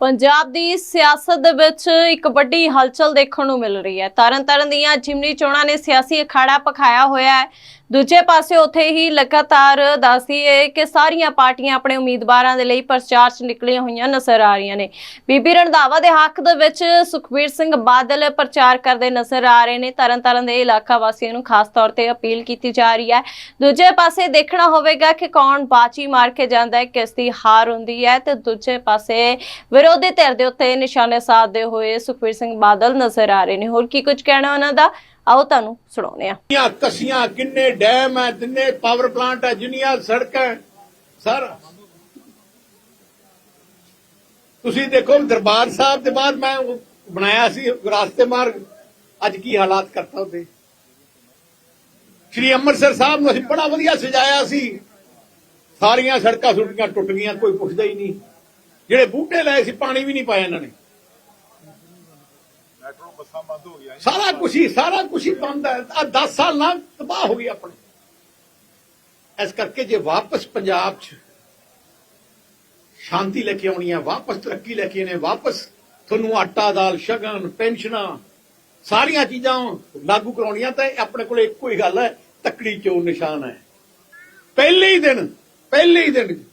ਪੰਜਾਬ ਦੀ ਸਿਆਸਤ ਦੇ ਵਿੱਚ ਇੱਕ ਵੱਡੀ ਹਲਚਲ ਦੇਖਣ ਨੂੰ ਮਿਲ ਰਹੀ ਹੈ। ਤਰਨਤਾਰਨ ਦੀਆਂ ਜਿਮਨੀ ਚੋਣਾਂ ਨੇ ਸਿਆਸੀ ਅਖਾੜਾ ਪਖਾਇਆ ਹੋਇਆ ਹੈ। ਦੂਜੇ ਪਾਸੇ ਉੱਥੇ ਹੀ ਲਗਾਤਾਰ ਦੱਸਦੀ ਕਿ ਸਾਰੀਆਂ ਪਾਰਟੀਆਂ ਆਪਣੇ ਉਮੀਦਵਾਰਾਂ ਦੇ ਲਈ ਪ੍ਰਚਾਰ 'ਚ ਨਿਕਲੀਆਂ ਹੋਈਆਂ ਨਜ਼ਰ ਆ ਰਹੀਆਂ ਨੇ। ਬੀਬੀ ਰੰਧਾਵਾ ਦੇ ਹੱਕ ਦੇ ਵਿੱਚ ਸੁਖਬੀਰ ਸਿੰਘ ਬਾਦਲ ਪ੍ਰਚਾਰ ਕਰਦੇ ਨਜ਼ਰ ਆ ਰਹੇ ਨੇ। ਤਰਨਤਾਰਨ ਦੇ ਇਲਾਕਾ ਵਾਸੀਆਂ ਨੂੰ ਖਾਸ ਤੌਰ ਤੇ ਅਪੀਲ ਕੀਤੀ ਜਾ ਰਹੀ ਹੈ। ਦੂਜੇ ਪਾਸੇ ਦੇਖਣਾ ਹੋਵੇਗਾ ਕਿ ਕੌਣ ਬਾਜੀ ਮਾਰ ਕੇ ਜਾਂਦਾ ਹੈ, ਕਿਸ ਦੀ ਹਾਰ ਹੁੰਦੀ ਹੈ ਤੇ ਦੂਜੇ ਪਾਸੇ ਵਿਰੋਧੀ ਧਿਰ ਦੇ ਉੱਤੇ ਨਿਸ਼ਾਨੇ ਸਾਧਦੇ ਹੋਏ ਸੁਖਬੀਰ ਸਿੰਘ ਬਾਦਲ ਨਜ਼ਰ ਆ ਰਹੇ ਨੇ। ਹੋਰ ਕੀ ਕੁਝ ਕਹਿਣਾ ਉਹਨਾਂ ਦਾ? ਆਓ ਤੁਹਾਨੂੰ ਸੁਣਾਉਂਦੇ ਹਾਂ। ਕਿੰਨੀਆਂ ਕਸੀਆਂ, ਕਿੰਨੇ ਡੈਮ ਹੈ, ਜਿੰਨੇ ਪਾਵਰ ਪਲਾਂਟ ਹੈ, ਜਿੰਨੀਆਂ ਸੜਕਾਂ ਸਰ, ਤੁਸੀਂ ਦੇਖੋ, ਦਰਬਾਰ ਸਾਹਿਬ ਦੇ ਬਾਅਦ ਮੈਂ ਬਣਾਇਆ ਸੀ ਰਾਸਤੇ ਮਾਰਗ। ਅੱਜ ਕੀ ਹਾਲਾਤ ਕਰਤਾ ਉਹਦੇ। ਸ਼੍ਰੀ ਅੰਮ੍ਰਿਤਸਰ ਸਾਹਿਬ ਨੂੰ ਅਸੀਂ ਬੜਾ ਵਧੀਆ ਸਜਾਇਆ ਸੀ। ਸਾਰੀਆਂ ਸੜਕਾਂ ਸੁੱਟੀਆਂ ਟੁੱਟ ਗਈਆਂ, ਕੋਈ ਪੁੱਛਦਾ ਹੀ ਨਹੀਂ। ਜਿਹੜੇ ਬੂਟੇ ਲਾਏ ਸੀ, ਪਾਣੀ ਵੀ ਨਹੀਂ ਪਾਇਆ ਇਹਨਾਂ ਨੇ। ਮੈਟਰੋ ਬੱਸਾਂ ਬੰਦ ਹੋ ਗਈਆਂ ਸਾਰਾ ਕੁਛ ਹੀ, ਸਾਰਾ ਕੁਛ ਹੀ ਬੰਦ ਹੈ। ਆ 10 ਸਾਲ ਨਾਲ ਤਬਾਹ ਹੋ ਗਈ ਆਪਣੇ। ਇਸ ਕਰਕੇ ਜੇ ਵਾਪਸ ਪੰਜਾਬ 'ਚ ਸ਼ਾਂਤੀ ਲੈ ਕੇ ਆਉਣੀ ਹੈ, ਵਾਪਸ ਤਰੱਕੀ ਲੈ ਕੇ ਆਉਣੀ ਹੈ, ਵਾਪਸ ਤੁਹਾਨੂੰ ਆਟਾ ਦਾਲ, ਸ਼ਗਨ, ਪੈਨਸ਼ਨਾਂ, ਸਾਰੀਆਂ ਚੀਜ਼ਾਂ ਲਾਗੂ ਕਰਾਉਣੀਆਂ, ਤਾਂ ਇਹ ਆਪਣੇ ਕੋਲ ਇੱਕੋ ਹੀ ਗੱਲ ਹੈ, ਤਕੜੀ ਚੋਂ ਨਿਸ਼ਾਨ ਹੈ। ਪਹਿਲੇ ਹੀ ਦਿਨ, ਪਹਿਲੇ ਹੀ ਦਿਨ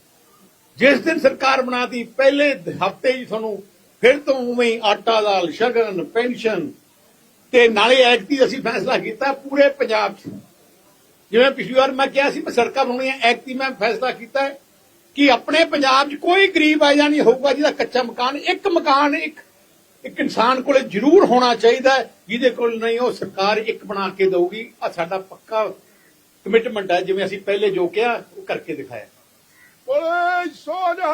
ਜਿਸ ਦਿਨ ਸਰਕਾਰ ਬਣਾਤੀ, ਪਹਿਲੇ ਹਫ਼ਤੇ ਹੀ ਤੁਹਾਨੂੰ ਫਿਰ ਤੋਂ ਉਵੇਂ ਹੀ ਆਟਾ ਦਾਲ ਸ਼ਗਨ ਪੈਨਸ਼ਨ ਤੇ ਨਾਲੇ ਐਕਟੀ ਅਸੀਂ ਫੈਸਲਾ ਕੀਤਾ ਪੂਰੇ ਪੰਜਾਬ 'ਚ। ਜਿਵੇਂ ਪਿਛਲੀ ਵਾਰ ਮੈਂ ਕਿਹਾ ਸੀ ਮੈਂ ਸੜਕਾਂ ਬਣਾਉਣੀਆਂ ਐਕਟੀ ਮੈਂ ਫੈਸਲਾ ਕੀਤਾ ਕਿ ਆਪਣੇ ਪੰਜਾਬ 'ਚ ਕੋਈ ਗਰੀਬ ਆਇਆ ਨਹੀਂ ਹੋਊਗਾ ਜਿਹਦਾ ਕੱਚਾ ਮਕਾਨ ਇੱਕ ਮਕਾਨ ਇੱਕ ਇੱਕ ਇਨਸਾਨ ਕੋਲੇ ਜ਼ਰੂਰ ਹੋਣਾ ਚਾਹੀਦਾ ਜਿਹਦੇ ਕੋਲ ਨਹੀਂ ਉਹ ਸਰਕਾਰ ਇੱਕ ਬਣਾ ਕੇ ਦੇਊਗੀ। ਆ ਸਾਡਾ ਪੱਕਾ ਕਮਿਟਮੈਂਟ ਹੈ ਜਿਵੇਂ ਅਸੀਂ ਪਹਿਲੇ ਜੋ ਕਿਹਾ ਉਹ ਕਰਕੇ ਦਿਖਾਇਆ। ਬੋਲੇ ਸੋਜਾ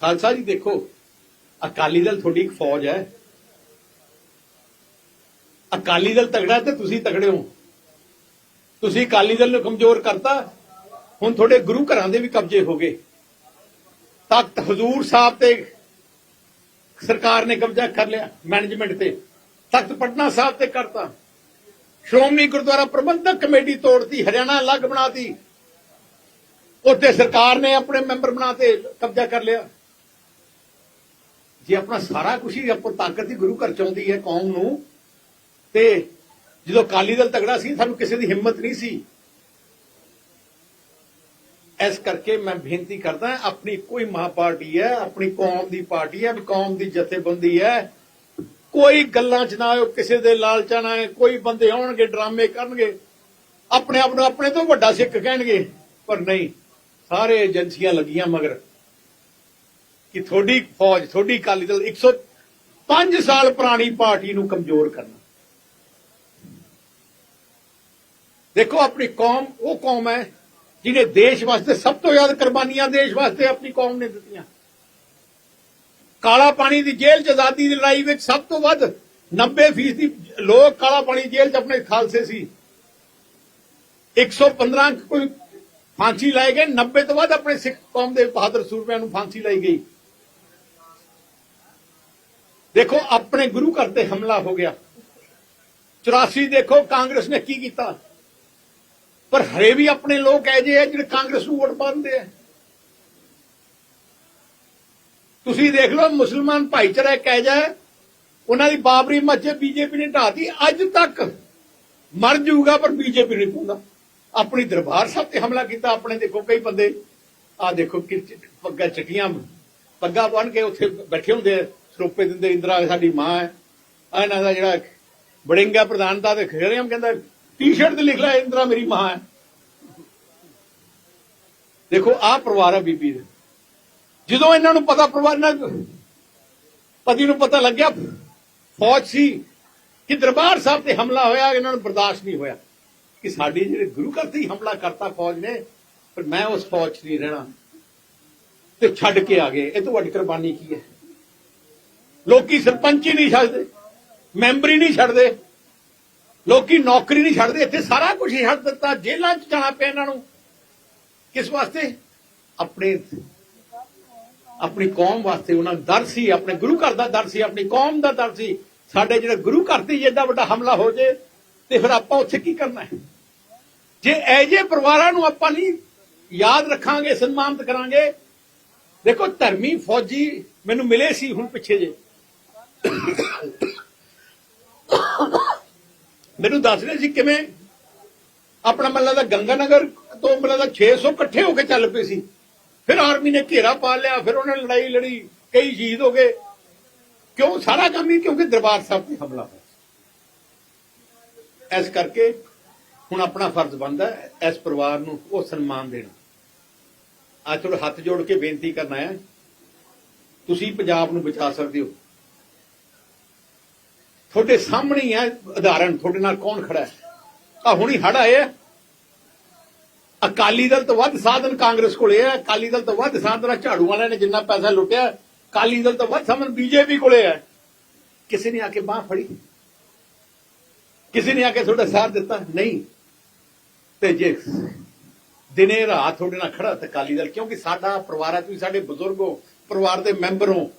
ਖਾਲਸਾ ਜੀ, ਦੇਖੋ, ਅਕਾਲੀ ਦਲ ਤੁਹਾਡੀ ਇੱਕ ਫੌਜ ਹੈ। ਅਕਾਲੀ ਦਲ ਤਗੜਾ ਤੇ ਤੁਸੀਂ ਤਗੜੇ ਹੋ। ਤੁਸੀਂ ਅਕਾਲੀ ਦਲ ਨੂੰ ਕਮਜ਼ੋਰ ਕਰਤਾ, ਹੁਣ ਤੁਹਾਡੇ ਗੁਰੂ ਘਰਾਂ ਦੇ ਵੀ ਕਬਜ਼ੇ ਹੋ ਗਏ। ਤਖਤ ਹਜ਼ੂਰ ਸਾਹਿਬ ਤੇ ਸਰਕਾਰ ਨੇ ਕਬਜ਼ਾ ਕਰ ਲਿਆ ਮੈਨੇਜਮੈਂਟ ਤੇ। ਤਖਤ ਪਟਨਾ ਸਾਹਿਬ ਤੇ ਕਰਤਾ। ਸ਼੍ਰੋਮਣੀ ਗੁਰਦੁਆਰਾ ਪ੍ਰਬੰਧਕ ਕਮੇਟੀ ਤੋੜਤੀ, ਹਰਿਆਣਾ ਅਲੱਗ ਬਣਾਤੀ। ਉੱਥੇ ਸਰਕਾਰ ਨੇ ਆਪਣੇ ਮੈਂਬਰ ਬਣਾਤੇ, ਕਬਜ਼ਾ ਕਰ ਲਿਆ। ਜੇ ਆਪਣਾ ਸਾਰਾ ਕੁਝ ਹੀ ਆਪੋ ਤਾਕਤ ਦੀ ਗੁਰੂ ਘਰ ਚਾਹੁੰਦੀ ਹੈ ਕੌਮ ਨੂੰ, ਤੇ ਜਦੋਂ ਅਕਾਲੀ ਦਲ ਤਗੜਾ ਸੀ, ਸਾਨੂੰ ਕਿਸੇ ਦੀ ਹਿੰਮਤ ਨਹੀਂ ਸੀ। ਇਸ ਕਰਕੇ ਮੈਂ ਬੇਨਤੀ ਕਰਦਾ, ਆਪਣੀ ਕੋਈ ਮਹਾ ਪਾਰਟੀ ਹੈ, ਆਪਣੀ ਕੌਮ ਦੀ ਪਾਰਟੀ ਹੈ, ਕੌਮ ਦੀ ਜਥੇਬੰਦੀ ਹੈ, ਕੋਈ ਗੱਲਾਂ ਚ ਨਾ ਆਇਓ, ਕਿਸੇ ਦੇ ਲਾਲਚਾਂ ਨਾ ਕੋਈ ਬੰਦੇ ਆਉਣਗੇ, ਡਰਾਮੇ ਕਰਨਗੇ, ਆਪਣੇ ਆਪ ਨੂੰ ਆਪਣੇ ਤੋਂ ਵੱਡਾ ਸਿੱਖ ਕਹਿਣਗੇ, ਪਰ ਨਹੀਂ, ਸਾਰੇ ਏਜੰਸੀਆਂ ਲੱਗੀਆਂ ਮਗਰ। ਕਿ ਤੁਹਾਡੀ ਫੌਜ, ਤੁਹਾਡੀ ਅਕਾਲੀ ਦਲ 105 ਸਾਲ ਪੁਰਾਣੀ ਪਾਰਟੀ ਨੂੰ ਕਮਜ਼ੋਰ ਕਰਨਾ। ਦੇਖੋ, ਆਪਣੀ ਕੌਮ, ਉਹ ਕੌਮ ਹੈ ਜਿਹਨੇ ਦੇਸ਼ ਵਾਸਤੇ ਸਭ ਤੋਂ ਜ਼ਿਆਦਾ ਕੁਰਬਾਨੀਆਂ ਦੇਸ਼ ਵਾਸਤੇ ਆਪਣੀ ਕੌਮ ਨੇ ਦਿੱਤੀਆਂ। ਕਾਲਾ ਪਾਣੀ ਦੀ ਜੇਲ੍ਹ ਚ ਆਜ਼ਾਦੀ ਦੀ ਲੜਾਈ ਵਿੱਚ ਸਭ ਤੋਂ ਵੱਧ 90% ਦੀ ਲੋਕ ਕਾਲਾ ਪਾਣੀ ਜੇਲ੍ਹ ਚ ਆਪਣੇ ਖਾਲਸੇ ਸੀ। 115 ਕੋਈ ਫਾਂਸੀ ਲਾਏ ਗਏ 90 ਤੋਂ ਵੱਧ ਆਪਣੇ ਸਿੱਖ ਕੌਮ ਦੇ ਬਹਾਦਰ ਸੂਰਮਿਆਂ ਨੂੰ ਫਾਂਸੀ ਲਾਈ ਗਈ। ਦੇਖੋ, ਆਪਣੇ ਗੁਰੂ ਘਰ ਤੇ ਹਮਲਾ ਹੋ ਗਿਆ। 84 ਦੇਖੋ, ਕਾਂਗਰਸ ਨੇ ਕੀ ਕੀਤਾ? ਪਰ ਹਰੇ ਵੀ ਆਪਣੇ ਲੋਕ ਐ ਜੇ ਆ ਜਿਹੜੇ ਕਾਂਗਰਸ ਨੂੰ ਵੋਟ ਪਾਉਂਦੇ ਆ। ਤੁਸੀਂ ਦੇਖ ਲਓ, ਮੁਸਲਮਾਨ ਭਾਈਚਾਰਾ ਕਹਿ ਜਾਏ ਉਹਨਾਂ ਦੀ ਬਾਬਰੀ ਮਸਜਿਦ ਬੀਜੇਪੀ ਨੇ ਢਾਤੀ ਅੱਜ ਤੱਕ ਮਰ ਜਾਊਗਾ, ਪਰ ਬੀਜੇਪੀ ਨਹੀਂ ਪਾਉਂਦਾ। ਆਪਣੀ ਦਰਬਾਰ ਸਾਹਿਬ ਤੇ ਹਮਲਾ ਕੀਤਾ, ਆਪਣੇ ਦੇਖੋ ਕਈ ਬੰਦੇ। ਆ ਦੇਖੋ ਕਿ ਪੱਗਾਂ ਚਟੀਆਂ ਪੱਗਾਂ ਬੰਨ ਕੇ ਉੱਥੇ ਬੈਠੇ ਹੁੰਦੇ ਟੋਪੇ ਦਿੰਦੇ, ਇੰਦਰਾ ਸਾਡੀ ਮਾਂ ਹੈ। ਆਹ ਇਹਨਾਂ ਦਾ ਜਿਹੜਾ ਬੜਿੰਗਾ ਪ੍ਰਧਾਨਤਾ ਤੇ ਖੇਰਿਆਮ ਕਹਿੰਦਾ ਟੀ-ਸ਼ਰਟ ਤੇ ਲਿਖ ਲਿਆ ਇੰਦਰਾ ਮੇਰੀ ਮਾਂ ਹੈ। ਦੇਖੋ, ਆਹ ਪਰਿਵਾਰ ਹੈ ਬੀਬੀ ਦਾ। ਜਦੋਂ ਇਹਨਾਂ ਨੂੰ ਪਤਾ ਪਰਿਵਾਰ ਨਾਲ ਪਤੀ ਨੂੰ ਪਤਾ ਲੱਗਿਆ, ਫੌਜ ਸੀ ਕਿ ਦਰਬਾਰ ਸਾਹਿਬ ਤੇ ਹਮਲਾ ਹੋਇਆ, ਇਹਨਾਂ ਨੂੰ ਬਰਦਾਸ਼ਤ ਨਹੀਂ ਹੋਇਆ। ਕਿ ਸਾਡੇ ਜਿਹੜੇ ਗੁਰੂ ਘਰ ਤੇ ਹੀ ਹਮਲਾ ਕਰਤਾ ਫੌਜ ਨੇ, ਪਰ ਮੈਂ ਉਸ ਫੌਜ 'ਚ ਨਹੀਂ ਰਹਿਣਾ। ਤੇ ਛੱਡ ਕੇ ਆ ਗਏ। ਇਹ ਤੋਂ ਵੱਡੀ ਕੁਰਬਾਨੀ ਕੀ ਹੈ? ਲੋਕੀ ਸਰਪੰਚ ਹੀ ਨਹੀਂ ਛੱਡਦੇ, ਮੈਂਬਰ ਹੀ ਨਹੀਂ ਛੱਡਦੇ, ਲੋਕੀ ਨੌਕਰੀ ਨਹੀਂ ਛੱਡਦੇ, ਇੱਥੇ ਸਾਰਾ ਕੁਝ ਹੀ ਛੱਡ ਦਿੱਤਾ, ਜੇਲ੍ਹਾਂ 'ਚ ਜਾਣਾ ਪਿਆ ਇਹਨਾਂ ਨੂੰ। ਕਿਸ ਵਾਸਤੇ? ਆਪਣੇ, ਆਪਣੀ ਕੌਮ ਵਾਸਤੇ ਉਹਨਾਂ ਦਾ ਦਰ ਸੀ, ਆਪਣੇ ਗੁਰੂ ਘਰ ਦਾ ਦਰ ਸੀ, ਆਪਣੀ ਕੌਮ ਦਾ ਦਰ ਸੀ। ਸਾਡੇ ਜਿਹੜੇ ਗੁਰੂ ਘਰ ਤੇ ਜਿੱਦਾਂ ਵੱਡਾ ਹਮਲਾ ਹੋ ਜੇ, ਤੇ ਫਿਰ ਆਪਾਂ ਉੱਥੇ ਕੀ ਕਰਨਾ ਹੈ? ਜੇ ਐਜੇ ਪਰਿਵਾਰਾਂ ਨੂੰ ਆਪਾਂ ਨਹੀਂ ਯਾਦ ਰੱਖਾਂਗੇ, ਸਨਮਾਨਿਤ ਕਰਾਂਗੇ, ਦੇਖੋ ਧਰਮੀ ਫੌਜੀ ਮੈਨੂੰ ਮਿਲੇ ਸੀ ਹੁਣ ਪਿੱਛੇ ਜੇ ਮੈਨੂੰ ਦੱਸ ਰਹੇ ਸੀ ਕਿਵੇਂ? ਆਪਣਾ ਮੱਲਾ ਦਾ ਗੰਗਾਨਗਰ ਤੋਂ ਮੱਲਾ ਦਾ 600 ਇਕੱਠੇ ਹੋ ਕੇ ਚੱਲ ਪਏ ਸੀ। ਫਿਰ ਆਰਮੀ ਨੇ ਘੇਰਾ ਪਾ ਲਿਆ, ਫਿਰ ਉਹਨਾਂ ਨੇ ਲੜਾਈ ਲੜੀ, ਕਈ ਸ਼ਹੀਦ ਹੋ ਗਏ। ਕਿਉਂ? ਸਾਰਾ ਕੰਮ ਹੀ ਕਿਉਂਕਿ ਦਰਬਾਰ ਸਾਹਿਬ ਤੇ ਹਮਲਾ ਹੋਇਆ। ਇਸ ਕਰਕੇ ਹੁਣ ਆਪਣਾ ਫਰਜ਼ ਬਣਦਾ ਇਸ ਪਰਿਵਾਰ ਨੂੰ ਉਹ ਸਨਮਾਨ ਦੇਣਾ। ਅੱਜ ਤੁਹਾਡੇ ਹੱਥ ਜੋੜ ਕੇ ਬੇਨਤੀ ਕਰਨਾ ਹੈ, ਤੁਸੀਂ ਪੰਜਾਬ ਨੂੰ ਬਚਾ ਸਕਦੇ ਹੋ। ਤੁਹਾਡੇ ਸਾਹਮਣੇ ਹੀ ਹੈ ਉਦਾਹਰਣ, ਤੁਹਾਡੇ ਨਾਲ ਕੌਣ ਖੜਾ ਹੈ? ਆ ਹੁਣੀ ਹੜ ਆਏ ਆ। ਅਕਾਲੀ ਦਲ ਤੋਂ ਵੱਧ ਸਾਧਨ ਕਾਂਗਰਸ ਕੋਲੇ ਹੈ, ਅਕਾਲੀ ਦਲ ਤੋਂ ਵੱਧ ਸਾਧਨ ਝਾੜੂ ਵਾਲਿਆਂ ਨੇ ਜਿੰਨਾ ਪੈਸਾ ਲੁੱਟਿਆ, ਅਕਾਲੀ ਦਲ ਤੋਂ ਵੱਧ ਸਾਧਨ ਬੀਜੇਪੀ ਕੋਲੇ ਹੈ। ਕਿਸੇ ਨੇ ਆ ਕੇ ਬਾਹ ਫੜੀ? ਕਿਸੇ ਨੇ ਆ ਕੇ ਤੁਹਾਡਾ ਸਾਥ ਦਿੱਤਾ? ਨਹੀਂ। ਤੇ ਜੇ ਦਿਨੇ ਰਾਤ ਤੁਹਾਡੇ ਨਾਲ ਖੜਾ ਤੇ ਅਕਾਲੀ ਦਲ, ਕਿਉਂਕਿ ਸਾਡਾ ਪਰਿਵਾਰ ਹੈ, ਤੁਸੀਂ ਸਾਡੇ ਬਜ਼ੁਰਗ ਹੋ, ਪਰਿਵਾਰ ਦੇ ਮੈਂਬਰ ਹੋ